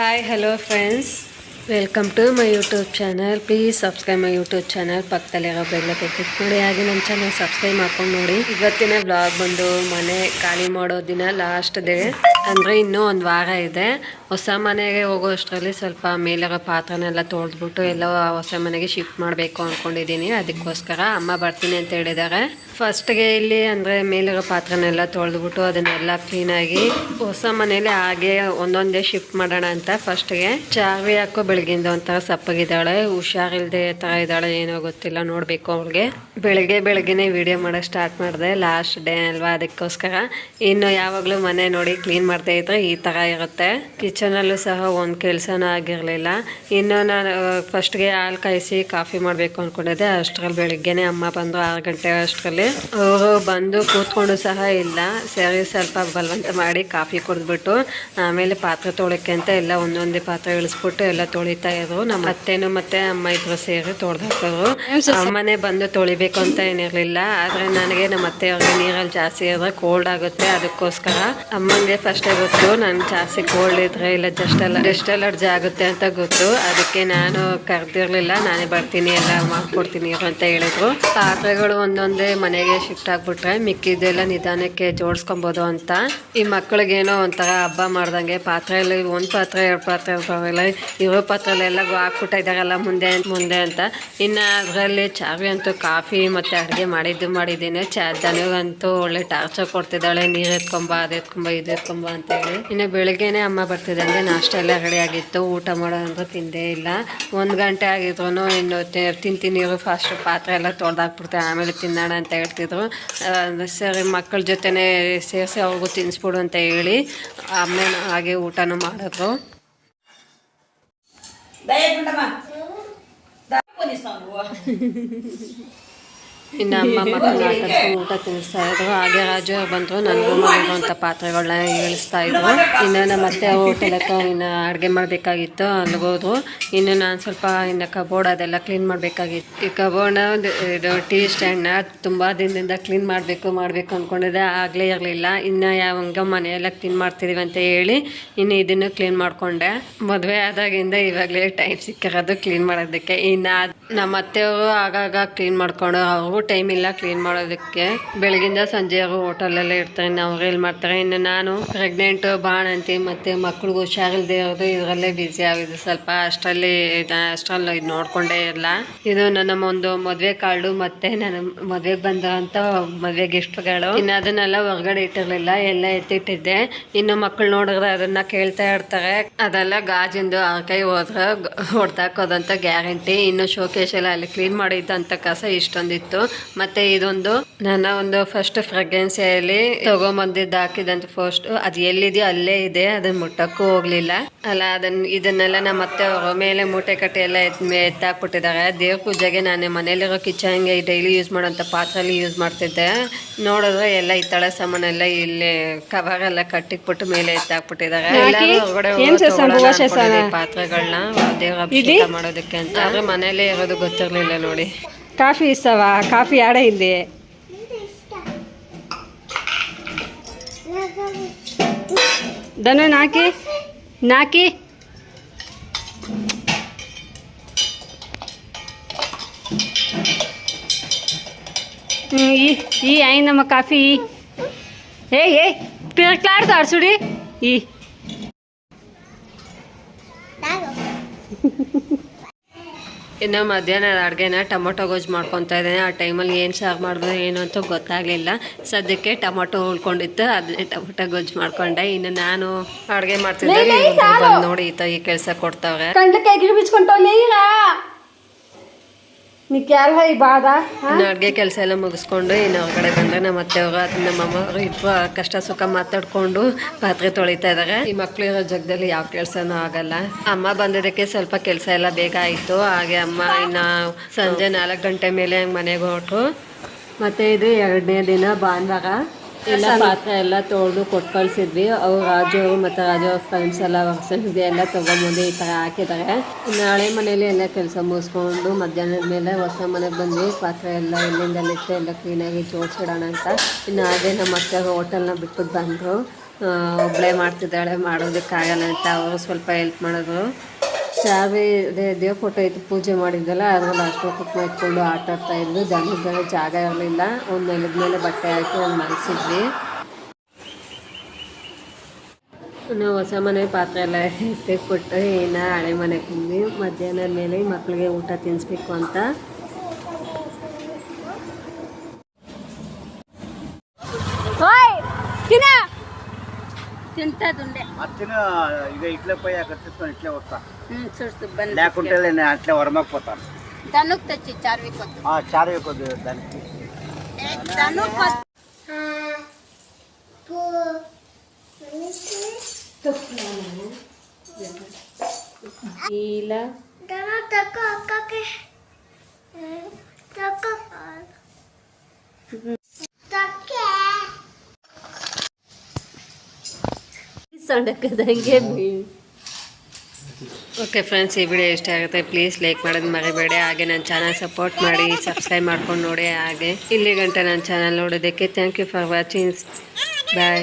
Hi hello friends welcome to my YouTube channel please subscribe my YouTube channel ಪಕ್ಕದಲ್ಲಿರೋ ಬೆಲ್ಲಕ್ಕೆ click ಮಾಡಿ. ಹಾಗೆ ನನ್ನ ಚಾನಲ್ ಸಬ್ಸ್ಕ್ರೈಬ್ ಮಾಡ್ಕೊಂಡು ನೋಡಿ. ಇವತ್ತಿನ ಬ್ಲಾಗ್ ಬಂದು ಮನೆ ಖಾಲಿ ಮಾಡೋ ದಿನ ಲಾಸ್ಟ್ ಡೇ ಅಂದರೆ ಇನ್ನೂ ಒಂದು ವಾರ ಇದೆ. ಹೊಸ ಮನೆಗೆ ಹೋಗೋ ಅಷ್ಟರಲ್ಲಿ ಸ್ವಲ್ಪ ಮೇಲಿರೋ ಪಾತ್ರನೆಲ್ಲ ತೊಳೆದ್ಬಿಟ್ಟು ಎಲ್ಲ ಹೊಸ ಮನೆಗೆ ಶಿಫ್ಟ್ ಮಾಡಬೇಕು ಅಂದ್ಕೊಂಡಿದ್ದೀನಿ ಅದಕ್ಕೋಸ್ಕರ ಅಮ್ಮ ಬರ್ತೀನಿ ಅಂತ ಹೇಳಿದ್ದಾರೆ. ಫಸ್ಟ್ಗೆ ಇಲ್ಲಿ ಅಂದರೆ ಮೇಲಿರೋ ಪಾತ್ರನೆಲ್ಲ ತೊಳೆದ್ಬಿಟ್ಟು ಅದನ್ನೆಲ್ಲ ಕ್ಲೀನಾಗಿ ಹೊಸ ಮನೇಲಿ ಹಾಗೆ ಒಂದೊಂದೇ ಶಿಫ್ಟ್ ಮಾಡೋಣ ಅಂತ ಫಸ್ಟ್ಗೆ. ಚಾವಿ ಹಾಕೋ ಬೆಳಗಿಂದ ಒಂಥರ ಸಪ್ಪಗಿದ್ದಾಳೆ ಹುಷಾರಿಲ್ಲದೆ ಥರ ಇದ್ದಾಳೆ, ಏನೋ ಗೊತ್ತಿಲ್ಲ, ನೋಡಬೇಕು ಅವ್ಳಿಗೆ. ಬೆಳಗ್ಗೆ ಬೆಳಗ್ಗೆನೇ ವಿಡಿಯೋ ಮಾಡೋಕ್ಕೆ ಸ್ಟಾರ್ಟ್ ಮಾಡಿದೆ, ಲಾಸ್ಟ್ ಡೇ ಅಲ್ವಾ? ಅದಕ್ಕೋಸ್ಕರ ಇನ್ನು ಯಾವಾಗಲೂ ಮನೆ ನೋಡಿ ಕ್ಲೀನ್ ಮಾಡ್ತಾ ಇದ್ರೆ ಈ ಥರ ಇರುತ್ತೆ. ಕಿಚನಲ್ಲೂ ಸಹ ಒಂದು ಕೆಲಸನ ಆಗಿರಲಿಲ್ಲ. ಇನ್ನು ನಾನು ಫಸ್ಟ್ಗೆ ಹಾಲು ಕಾಯಿಸಿ ಕಾಫಿ ಮಾಡಬೇಕು ಅಂದ್ಕೊಂಡಿದ್ದೆ ಅಷ್ಟರಲ್ಲಿ ಬೆಳಿಗ್ಗೆನೆ ಅಮ್ಮ ಬಂದು ಆರು ಗಂಟೆ ಅಷ್ಟರಲ್ಲಿ ಅವರು ಬಂದು ಕೂತ್ಕೊಂಡು ಸಹ ಇಲ್ಲ. ಸರಿ, ಸ್ವಲ್ಪ ಬಲವಂತ ಮಾಡಿ ಕಾಫಿ ಕುಡಿದ್ಬಿಟ್ಟು ಆಮೇಲೆ ಪಾತ್ರೆ ತೊಳಕ್ಕೆ ಅಂತ ಎಲ್ಲ ಒಂದೊಂದೇ ಪಾತ್ರೆ ಇಳಿಸ್ಬಿಟ್ಟು ಎಲ್ಲ ತೊಳಿತಾ ಇದ್ರು. ನಮ್ಮ ಅತ್ತೆನೂ ಮತ್ತೆ ಅಮ್ಮ ಇಬ್ಬರು ಸೇರಿ ತೊಳೆದಾಕೋರು ಅಮ್ಮನೇ ಬಂದು ತೊಳಿಬೇಕು ಅಂತ ಏನಿರಲಿಲ್ಲ. ಆದರೆ ನನಗೆ ನಮ್ಮ ಅತ್ತೆಯವ್ರಿಗೆ ನೀರಲ್ಲಿ ಜಾಸ್ತಿ ಇದ್ರೆ ಕೋಲ್ಡ್ ಆಗುತ್ತೆ. ಅದಕ್ಕೋಸ್ಕರ ಅಮ್ಮನಿಗೆ ಫಸ್ಟೇ ಗೊತ್ತು ನಾನು ಜಾಸ್ತಿ ಕೋಲ್ಡ್ ಇದ್ರೆ ಇಲ್ಲ ಜಸ್ಟ್ ಅಲ್ಲ ಜಸ್ಟ್ ಅಲರ್ಜಿ ಆಗುತ್ತೆ ಅಂತ ಗೊತ್ತು. ಅದಕ್ಕೆ ನಾನು ಕರೆದಿರಲಿಲ್ಲ. ನಾನೇ ಬರ್ತೀನಿ, ಎಲ್ಲ ಮಾಡ್ಕೊಡ್ತೀನಿ ಅಂತ ಹೇಳಿದ್ರು. ಪಾತ್ರೆಗಳು ಒಂದೊಂದೇ ಮನೆಗೆ ಶಿಫ್ಟ್ ಆಗ್ಬಿಟ್ರೆ ಮಿಕ್ಕಿದ್ದೆಲ್ಲ ನಿಧಾನಕ್ಕೆ ಜೋಡಿಸ್ಕೊಬೋದು ಅಂತ. ಈ ಮಕ್ಕಳಿಗೇನೋ ಒಂಥರ ಹಬ್ಬ ಮಾಡ್ದಂಗೆ ಪಾತ್ರೆಯಲ್ಲಿ ಒಂದ್ ಪಾತ್ರೆ, ಎರಡು ಪಾತ್ರೆ ಇರ್ತಾವೆಲ್ಲ ಇರೋ ಪಾತ್ರೆಲೆಲ್ಲ ಹಾಕ್ಬಿಟ್ಟ ಇದ್ದಾರಲ್ಲ ಮುಂದೆ ಮುಂದೆ ಅಂತ. ಇನ್ನ ಅದರಲ್ಲಿ ಚಾವಿ ಅಂತೂ ಕಾಫಿ ಮತ್ತೆ ಅಡುಗೆ ಮಾಡಿದ್ದು ಮಾಡಿದ್ದೀನಿ. ಚಾ ಒಳ್ಳೆ ಟಾರ್ಚರ್ ಕೊಡ್ತಿದ್ದಾಳೆ. ನೀರು ಎತ್ಕೊಂಬ, ಅದು ಎತ್ಕೊಂಬ, ಇದು ಎತ್ಕೊಂಬ ಅಂತ ಹೇಳಿ. ಇನ್ನು ಬೆಳಿಗ್ಗೆನೆ ಅಮ್ಮ ಮಾಡಿದಂಗೆ ನಾಷ್ಟ ಎಲ್ಲ ರೆಡಿಯಾಗಿತ್ತು ಊಟ ಮಾಡೋದಂತೂ ತಿಂದೇ ಇಲ್ಲ. ಒಂದು ಗಂಟೆ ಆಗಿದ್ರು ಇನ್ನು ತಿಂತೀನಿ ಫಸ್ಟ್ ಪಾತ್ರೆ ಎಲ್ಲ ತೊಳೆದಾಕ್ಬಿಡ್ತೆ, ಆಮೇಲೆ ತಿನ್ನೋಣ ಅಂತ ಹೇಳ್ತಿದ್ರು. ಸರಿ, ಮಕ್ಕಳ ಜೊತೆನೇ ಸೇರಿಸಿ ಅವ್ರಿಗೂ ತಿನ್ನಿಸ್ಬಿಡು ಅಂತ ಹೇಳಿ ಆಮೇಲೆ ಹಾಗೆ ಊಟನೂ ಮಾಡಿದ್ರು. ಇನ್ನು ಅಮ್ಮ ಮಕ್ಕಳು ಆಟಾಡ್ಕೊಂಡು ಊಟ ತಿನ್ನಿಸ್ತಾ ಇದ್ರು. ಹಾಗೆ ರಾಜು ಅವ್ರು ಬಂದರು, ನನಗೂ ಮಾಡಿರುವಂಥ ಪಾತ್ರೆಗಳನ್ನ ಇಳಿಸ್ತಾ ಇದ್ರು. ಇನ್ನು ನಮ್ಮ ಅತ್ತೆ ಹೋಟೆಲಕ್ಕೆ ಇನ್ನು ಅಡುಗೆ ಮಾಡಬೇಕಾಗಿತ್ತು ಅಲ್ಲಿಗೋದ್ರು ಇನ್ನು ನಾನು ಸ್ವಲ್ಪ ಇನ್ನು ಕಬೋರ್ಡ್ ಅದೆಲ್ಲ ಕ್ಲೀನ್ ಮಾಡಬೇಕಾಗಿತ್ತು. ಈ ಕಬೋರ್ಡ್ನ ಇದು ಟೀ ಸ್ಟ್ಯಾಂಡ್ನ ತುಂಬ ದಿನದಿಂದ ಕ್ಲೀನ್ ಮಾಡಬೇಕು ಮಾಡಬೇಕು ಅಂದ್ಕೊಂಡಿದ್ದೆ ಆಗಲೇ ಇರಲಿಲ್ಲ. ಇನ್ನು ಯಾವಂಗ ಮನೆಯೆಲ್ಲ ಕ್ಲೀನ್ ಮಾಡ್ತಿದ್ದೀವಿ ಅಂತ ಹೇಳಿ ಇನ್ನು ಇದನ್ನು ಕ್ಲೀನ್ ಮಾಡಿಕೊಂಡೆ. ಮದುವೆ ಆದಾಗಿಂದ ಇವಾಗಲೇ ಟೈಮ್ ಸಿಕ್ಕಿರೋದು ಕ್ಲೀನ್ ಮಾಡೋದಕ್ಕೆ. ಇನ್ನು ನಮ್ಮ ಅತ್ತೆಯವರು ಆಗಾಗ ಕ್ಲೀನ್ ಮಾಡ್ಕೊಂಡು ಅವ್ರಿಗೂ ಟೈಮ್ ಇಲ್ಲ ಕ್ಲೀನ್ ಮಾಡೋದಕ್ಕೆ. ಬೆಳಗಿಂದ ಸಂಜೆವರೆಗೂ ಹೋಟೆಲಲ್ಲೇ ಇರ್ತಾರೆ. ಅವ್ರು ಎಲ್ಲಿ ಮಾಡ್ತಾರೆ? ಇನ್ನು ನಾನು ಪ್ರೆಗ್ನೆಂಟು ಬಾಣಂತಿ ಮತ್ತೆ ಮಕ್ಳಿಗೆ ಹುಷಾರಿಲ್ದೇ ಇರೋದು, ಇದರಲ್ಲೇ ಬ್ಯುಸಿ ಆಗಿದೆ ಸ್ವಲ್ಪ ಅಷ್ಟರಲ್ಲಿ ಅಷ್ಟರಲ್ಲಿ ಇದು ನೋಡಿಕೊಂಡೇ ಇಲ್ಲ ಇದು ನನ್ನ ಒಂದು ಮದುವೆ ಕಾರ್ಡು, ಮತ್ತೆ ನನ್ನ ಮದುವೆಗೆ ಬಂದಂಥ ಮದುವೆ ಗಿಫ್ಟ್ಗಳು ಇನ್ನು ಅದನ್ನೆಲ್ಲ ಹೊರಗಡೆ ಇಟ್ಟಿರಲಿಲ್ಲ, ಎಲ್ಲ ಎತ್ತಿಟ್ಟಿದ್ದೆ. ಇನ್ನು ಮಕ್ಕಳು ನೋಡಿದ್ರೆ ಅದನ್ನ ಕೇಳ್ತಾ ಇರ್ತಾರೆ. ಅದೆಲ್ಲ ಗಾಜಿಂದು ಆ ಕೈ ಹೋದ್ರೆ ಹೊಡ್ದಾಕೋದಂತ ಗ್ಯಾರಂಟಿ ಇನ್ನು ಶೋಕೇಶ್ ಎಲ್ಲ ಅಲ್ಲಿ ಕ್ಲೀನ್ ಮಾಡಿದ್ದಂಥ ಕಸ ಇಷ್ಟೊಂದಿತ್ತು. ಮತ್ತೆ ಇದೊಂದು ನನ್ನ ಒಂದು ಫಸ್ಟ್ ಫ್ರೆಗ್ರೆನ್ಸಿಯಲ್ಲಿ ತಗೊಂಬಂದಿದ್ದು ಹಾಕಿದಂತ ಫಸ್ಟ್ ಅದು ಎಲ್ಲಿದೆಯೋ ಅಲ್ಲೇ ಇದೆ ಅದನ್ನ ಮುಟ್ಟಕ್ಕೂ ಹೋಗ್ಲಿಲ್ಲ. ಅಲ್ಲ ಅದನ್ನ ಇದನ್ನೆಲ್ಲ ನಮ್ಮ ಮತ್ತೆ ಮೇಲೆ ಮೂಟೆ ಕಟ್ಟಿ ಎಲ್ಲ ಎತ್ ಎತ್ತಾಕ್ಬಿಟ್ಟಿದ್ದಾರೆ. ದೇವ್ರ ಪೂಜೆಗೆ ನಾನು ಮನೇಲಿರೋ ಕಿಚನ್ಗೆ ಡೈಲಿ ಯೂಸ್ ಮಾಡೋಂಥ ಪಾತ್ರೆಯಲ್ಲಿ ಯೂಸ್ ಮಾಡ್ತಿದ್ದೆ. ನೋಡಿದ್ರೆ ಎಲ್ಲ ಹಿತ್ತಳೆ ಸಾಮಾನೆಲ್ಲ ಇಲ್ಲಿ ಕವರ್ ಎಲ್ಲ ಕಟ್ಟಿಕ್ಬಿಟ್ಟು ಮೇಲೆ ಎತ್ತಾಕ್ಬಿಟ್ಟಿದ್ದಾರೆ. ಎಲ್ಲರೂ ಹೊರಗಡೆ ಪಾತ್ರೆಗಳನ್ನ. ದೇವ್ರ ಅಭಿಷೇಕ ಮಾಡೋದಕ್ಕೆ ಅಂತ. ಆದ್ರೆ ಮನೇಲಿ ಇರೋದು ಗೊತ್ತಿರ್ಲಿಲ್ಲ ನೋಡಿ. ಕಾಫಿ ಇಷ್ಟವಾ ಕಾಫಿ ಆಡ ಇಲ್ಲಿ ದನ ನಾಕಿ ನಾಕಿ ಹ್ಮ್, ಈ ಈ ಐ ನಮ್ಮ ಕಾಫಿ ಏ ಇನ್ನು ಮಧ್ಯಾಹ್ನ ಅಡುಗೆನ ಟೊಮೊಟೊ ಗೊಜ್ಜು ಮಾಡ್ಕೊತಾ ಇದ್ದೇನೆ. ಆ ಟೈಮಲ್ಲಿ ಏನು ಸಾರು ಮಾಡಿದ್ರು ಏನು ಅಂತ ಗೊತ್ತಾಗಲಿಲ್ಲ. ಸದ್ಯಕ್ಕೆ ಟೊಮೊಟೊ ಉಳ್ಕೊಂಡಿತ್ತು. ಅದನ್ನೇ ಟೊಮೊಟೊ ಗೊಜ್ಜು ಮಾಡ್ಕೊಂಡೆ. ಇನ್ನು ನಾನು ಅಡುಗೆ ಮಾಡ್ತಿದ್ದೆ ಬಂದು ನೋಡಿ ಈ ಕೆಲಸ ಕೊಡ್ತಾವ್ರೆ. ಕಂಡಕ್ಕೆ ಎಗ್ರಿ ಬಿಚ್ಕೊಂಡೋ ನೀರ ನೀಕ್ ಯಾರು ಹೈ? ಬಾದ ಅಡುಗೆ ಕೆಲಸ ಎಲ್ಲ ಮುಗಿಸ್ಕೊಂಡು ಇನ್ನು ಹೊರಗಡೆ ಬಂದರೆ ನಮ್ಮ ಅತ್ತೆಯವರು ನಮ್ಮ ಅಮ್ಮ ಇಬ್ಬರು ಕಷ್ಟ ಸುಖ ಮಾತಾಡ್ಕೊಂಡು ಪಾತ್ರೆ ತೊಳಿತಾ ಇದ್ದಾರೆ. ಈ ಮಕ್ಳು ಇರೋ ಜಾಗದಲ್ಲಿ ಯಾವ ಕೆಲಸನೂ ಆಗಲ್ಲ. ಅಮ್ಮ ಬಂದಿದ್ದಕ್ಕೆ ಸ್ವಲ್ಪ ಕೆಲಸ ಎಲ್ಲ ಬೇಗ ಆಯಿತು. ಹಾಗೆ ಅಮ್ಮ ಇನ್ನು ಸಂಜೆ ನಾಲ್ಕು ಗಂಟೆ ಮೇಲೆ ಮನೆಗೆ ಹೊರಟು. ಮತ್ತು ಇದು ಎರಡನೇ ದಿನ ಭಾನುವಾರ. ಎಲ್ಲ ಪಾತ್ರೆ ಎಲ್ಲ ತೊಳೆದು ಕೊಟ್ಟು ಕಳಿಸಿದ್ವಿ. ಅವ್ರು ರಾಜು ಅವರು ಮತ್ತು ರಾಜು ಅವ್ರ ಫ್ರೆಂಡ್ಸ್ ಎಲ್ಲ ಹೊಸನಿಗೆ ಎಲ್ಲ ತೊಗೊಂಬಂದು ಈ ಥರ ಹಾಕಿದ್ದಾರೆ ಇನ್ನು ಹಳೆ ಮನೇಲಿ ಎಲ್ಲ ಕೆಲಸ ಮುಗಿಸ್ಕೊಂಡು ಮಧ್ಯಾಹ್ನದ ಮೇಲೆ ಹೊಸ ಮನೆಗೆ ಬಂದ್ವಿ. ಪಾತ್ರೆ ಎಲ್ಲ ಇಲ್ಲಿಂದ ಎಲ್ಲಿತ್ತು ಎಲ್ಲ ಕ್ಲೀನಾಗಿ ಜೋಡಿಸಿಡೋಣ ಅಂತ. ಇನ್ನು ಹಾಗೆ ನಮ್ಮ ಅತ್ತೆ ಹೋಟೆಲ್ನ ಬಿಟ್ಬಿಟ್ಟು ಬಂದರು. ಒಬ್ಬಳೇ ಮಾಡ್ತಿದ್ದಾಳೆ ಮಾಡೋದಕ್ಕಾಗಲ್ಲ ಅಂತ. ಅವರು ಸ್ವಲ್ಪ ಹೆಲ್ಪ್ ಮಾಡಿದ್ರು. ಅದೇ ದೇವ್ರ ಫೋಟೋ ಇತ್ತು, ಪೂಜೆ ಮಾಡಿದ್ದಲ್ಲ ಅದ್ರಲ್ಲಿ ಅಷ್ಟು ಕುಕ್ಮ ಇಟ್ಕೊಂಡು ಆಟ ಆಡ್ತಾ ಇದ್ದು ಜನಗಳ ಜಾಗ ಇರಲಿಲ್ಲ. ಒಂದು ನೆಲದ ಮೇಲೆ ಬಟ್ಟೆ ಹಾಕಿ ಒಂದು ಮಲಗಿಸಿದ್ವಿ ನಾವು ಹೊಸ ಮನೆ ಪಾತ್ರೆ ಎಲ್ಲ ಎತ್ತಿಟ್ಬಿಟ್ಟು ಇನ್ನು ಹಳೆ ಮನೆಗೆ ತಿಂದ್ವಿ. ಮಧ್ಯಾಹ್ನದ ಮೇಲೆ ಮಕ್ಕಳಿಗೆ ಊಟ ತಿನ್ನಿಸ್ಬೇಕು ಅಂತ. తింటది ఉండే ఇట్లా పోయి అక్కడ తీసుకొని ఇట్లే వస్తా. చూడు సుబ్బన్ లేకుంటే నేను వరమకపోతాను. ధనుక్ తెచ్చి చార్వి కొద్ది చార్వి కొద్ది దానికి. తక్కువ ಇಲ್ಲ ಸಣ್ಣಕ್ಕದಂಗೆ ಓಕೆ ಫ್ರೆಂಡ್ಸ್ ಈ ವಿಡಿಯೋ ಇಷ್ಟ ಆಗುತ್ತೆ ಪ್ಲೀಸ್ ಲೈಕ್ ಮಾಡೋದು ಮರಿಬೇಡಿ. ಹಾಗೆ ನನ್ನ ಚಾನಲ್ ಸಪೋರ್ಟ್ ಮಾಡಿ ಸಬ್ಸ್ಕ್ರೈಬ್ ಮಾಡ್ಕೊಂಡು ನೋಡಿ ಹಾಗೆ ಇಲ್ಲಿ ಗಂಟೆ ನನ್ನ ಚಾನಲ್ ನೋಡೋದಕ್ಕೆ thank you for watching bye